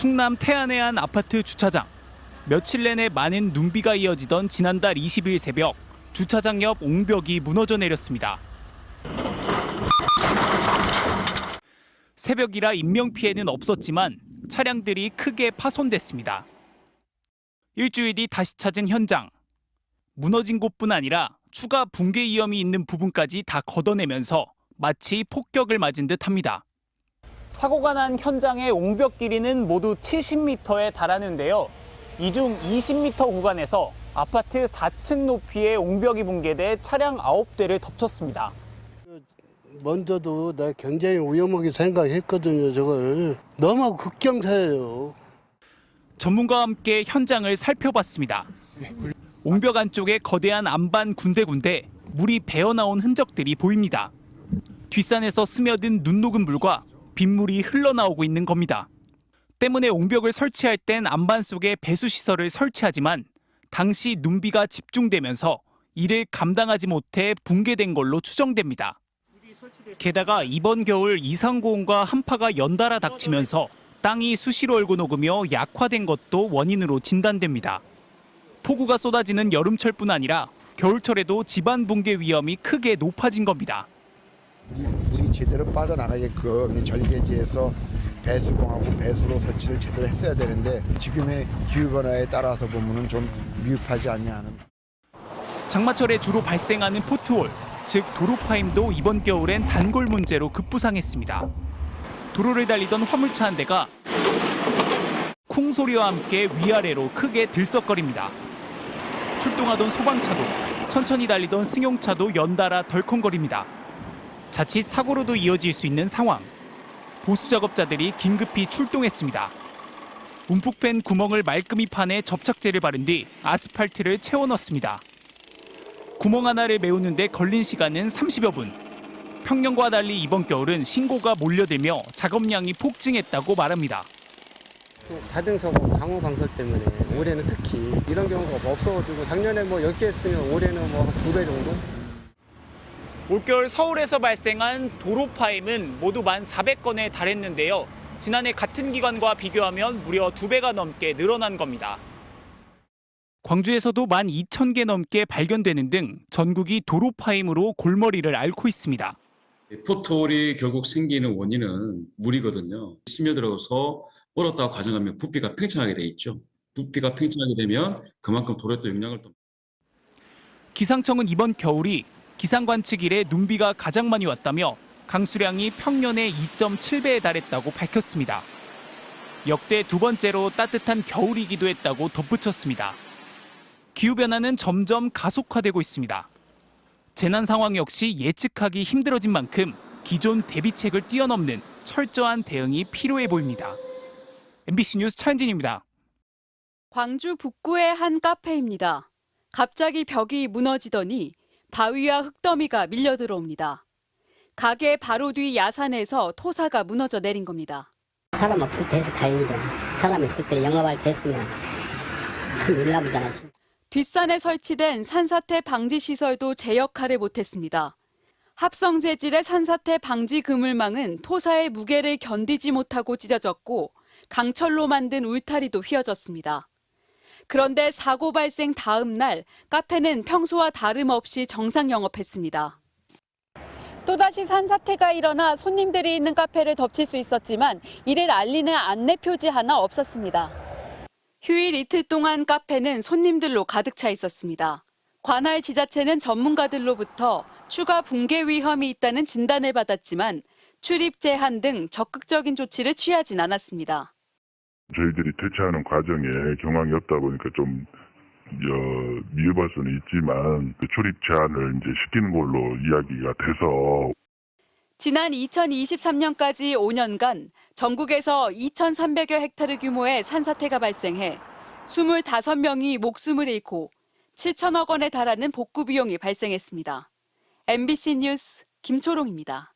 충남 태안의 한 아파트 주차장. 며칠 내내 많은 눈비가 이어지던 지난달 20일 새벽 주차장 옆 옹벽이 무너져 내렸습니다. 새벽이라 인명 피해는 없었지만 차량들이 크게 파손됐습니다. 일주일 뒤 다시 찾은 현장. 무너진 곳뿐 아니라 추가 붕괴 위험이 있는 부분까지 다 걷어내면서 마치 폭격을 맞은 듯 합니다. 사고가 난 현장의 옹벽 길이는 모두 70m에 달하는데요. 이 중 20m 구간에서 아파트 4층 높이의 옹벽이 붕괴돼 차량 9대를 덮쳤습니다. 먼저도 내가 굉장히 위험하게 생각했거든요, 저걸. 너무 극경사예요. 전문가와 함께 현장을 살펴봤습니다. 옹벽 안쪽에 거대한 안반 군데군데 물이 배어나온 흔적들이 보입니다. 뒷산에서 스며든 눈 녹은 물과 빗물이 흘러나오고 있는 겁니다. 때문에 옹벽을 설치할 땐 안반 속에 배수 시설을 설치하지만 당시 눈비가 집중되면서 이를 감당하지 못해 붕괴된 걸로 추정됩니다. 게다가 이번 겨울 이상고온과 한파가 연달아 닥치면서 땅이 수시로 얼고 녹으며 약화된 것도 원인으로 진단됩니다. 폭우가 쏟아지는 여름철뿐 아니라 겨울철에도 집안 붕괴 위험이 크게 높아진 겁니다. 물이 제대로 빠져나가게끔 이 절개지에서 배수공하고 배수로 설치를 제대로 했어야 되는데 지금의 기후 변화에 따라서 보면은 좀 미흡하지 않냐 하는. 장마철에 주로 발생하는 포트홀, 즉 도로 파임도 이번 겨울엔 단골 문제로 급부상했습니다. 도로를 달리던 화물차 한 대가 쿵 소리와 함께 위아래로 크게 들썩거립니다. 출동하던 소방차도 천천히 달리던 승용차도 연달아 덜컹거립니다. 자칫 사고로도 이어질 수 있는 상황. 보수 작업자들이 긴급히 출동했습니다. 움푹 팬 구멍을 말끔히 파내 접착제를 바른 뒤 아스팔트를 채워 넣습니다. 구멍 하나를 메우는데 걸린 시간은 30여 분. 평년과 달리 이번 겨울은 신고가 몰려들며 작업량이 폭증했다고 말합니다. 자등서고 강호 방설 때문에 올해는 특히 이런 경우가 없어가지고 작년에 뭐 10개 했으면 올해는 뭐한두배 정도? 올겨울 서울에서 발생한 도로 파임은 모두 만 400건에 달했는데요. 지난해 같은 기간과 비교하면 무려 두 배가 넘게 늘어난 겁니다. 광주에서도 만 2천 개 넘게 발견되는 등 전국이 도로 파임으로 골머리를 앓고 있습니다. 포톨이 결국 생기는 원인은 물이거든요. 스며들어서 얼었다가 과정하면 부피가 팽창하게 돼 있죠. 부피가 팽창하게 되면 그만큼 도로에 또 영향을 또 기상청은 이번 겨울이 기상 관측 이래 눈비가 가장 많이 왔다며 강수량이 평년의 2.7배에 달했다고 밝혔습니다. 역대 두 번째로 따뜻한 겨울이기도 했다고 덧붙였습니다. 기후변화는 점점 가속화되고 있습니다. 재난 상황 역시 예측하기 힘들어진 만큼 기존 대비책을 뛰어넘는 철저한 대응이 필요해 보입니다. MBC 뉴스 차현진입니다. 광주 북구의 한 카페입니다. 갑자기 벽이 무너지더니 바위와 흙더미가 밀려 들어옵니다. 가게 바로 뒤 야산에서 토사가 무너져 내린 겁니다. 사람 없을 때 해서 다행이죠. 사람 있을 때 영업할 때 했으면 참 일나보잖아요. 뒷산에 설치된 산사태 방지 시설도 제 역할을 못했습니다. 합성 재질의 산사태 방지 그물망은 토사의 무게를 견디지 못하고 찢어졌고 강철로 만든 울타리도 휘어졌습니다. 그런데 사고 발생 다음 날 카페는 평소와 다름없이 정상 영업했습니다. 또다시 산사태가 일어나 손님들이 있는 카페를 덮칠 수 있었지만 이를 알리는 안내 표지 하나 없었습니다. 휴일 이틀 동안 카페는 손님들로 가득 차 있었습니다. 관할 지자체는 전문가들로부터 추가 붕괴 위험이 있다는 진단을 받았지만 출입 제한 등 적극적인 조치를 취하진 않았습니다. 저희들이 퇴치하는 과정에 경황이 없다 보니까 좀 어, 미흡할 수는 있지만 그 출입 제한을 이제 시키는 걸로 이야기가 돼서 지난 2023년까지 5년간 전국에서 2,300여 헥타르 규모의 산사태가 발생해 25명이 목숨을 잃고 7천억 원에 달하는 복구 비용이 발생했습니다. MBC 뉴스 김초롱입니다.